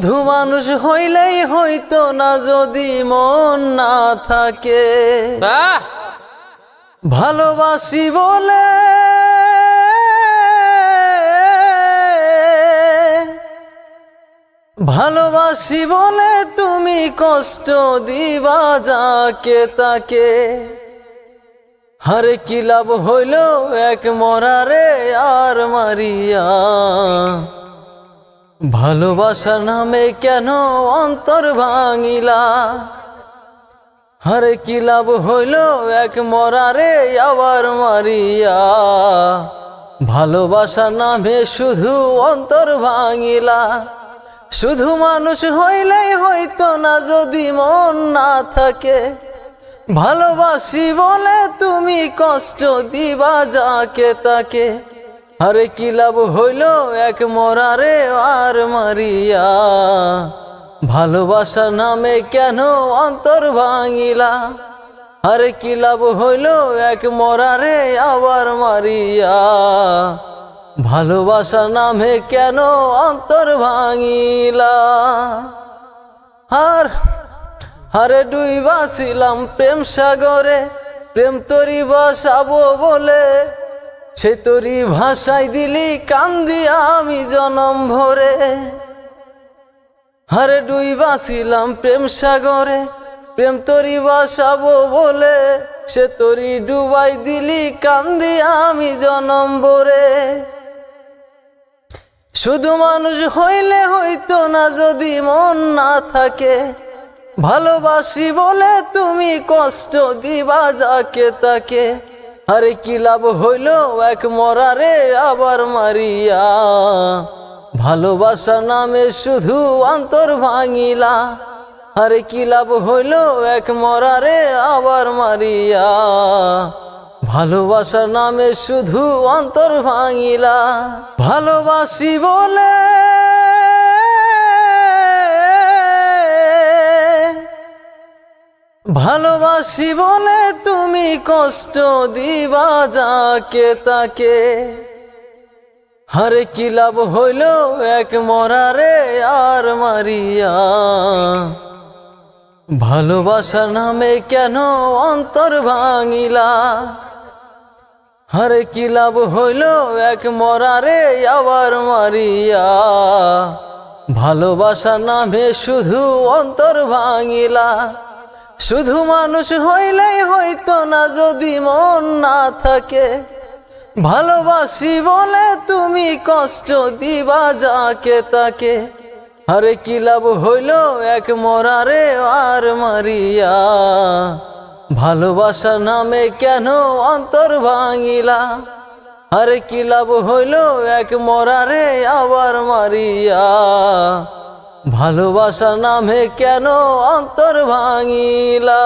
শুধু মানুষ হইলেই হইতো না যদি মন না থাকে। ভালোবাসি বলে ভালোবাসি বলে তুমি কষ্ট দিবা যাকে তাকে। হারে কি লাভ হইল এক মরারে আর মারিয়া? ভালোবাসার নামে কেন অন্তর ভাঙিলা? হারে কি লাভ হইল এক মরারে আবার মারিয়া? ভালোবাসার নামে শুধু অন্তর ভাঙিলা। শুধু মানুষ হইলেই হইতো না যদি মন না থাকে। ভালোবাসি বলে তুমি কষ্ট দিবা যাকে তাকে। আরে কি লাভ হইল এক মরারে আর মারিয়া? ভালোবাসা নামে কেন অন্তর ভাঙিলা? আরে কি লাভ হইল এক মরারে আবার মারিয়া? ভালোবাসা নামে কেন অন্তর ভাঙিলা? আর, আরে ডুই বাসিলাম প্রেম সাগরে, প্রেম তরি বসাবো বলে সে তরি ভাষায় দিলি কান্দি আমি জনম ভরে। আরে ডুই বাসিলাম প্রেম সাগরে, প্রেম তরি বাসাবো বলে, সে তরি ডুবাই দিলি কান্দি আমি জনম ভরে। শুধু মানুষ হইলে হইতো না যদি মন না থাকে, ভালোবাসি বলে তুমি কষ্ট দিবা যাকে তাকে। আরে কি লাভ হইল এক মরারে আবার মারিয়া? ভালোবাসা নামে শুধু অন্তর ভাঙিলা। আরে কি লাভ হইল এক মরারে আবার মারিয়া? ভালোবাসা নামে শুধু অন্তর ভাঙিলা। ভালোবাসি বলে ভালোবাসি বলে তুমি কষ্ট দিবা যাকে তাকে। হরে কি লাভ হইল এক মরারে আর মারিয়া। ভালোবাসা নামে কেন অন্তর ভাঙিলা? হরে কি লাভ হইল এক মরারে আবার মারিয়া? ভালোবাসা নামে শুধু অন্তর ভাঙিলা। শুধু মানুষ হইলেই হইতো না, যদি মন না থাকে। ভালোবাসি বলে তুমি কষ্ট দিবা যাকে তাকে। আরে কি লাভ হইল এক মরারে আর মারিয়া? ভালোবাসা নামে কেন অন্তর ভাঙিলা? আরে কি লাভ হইল এক মরারে আবার মারিয়া? ভালোবাসা নামে কেন অন্তর ভাঙিলা?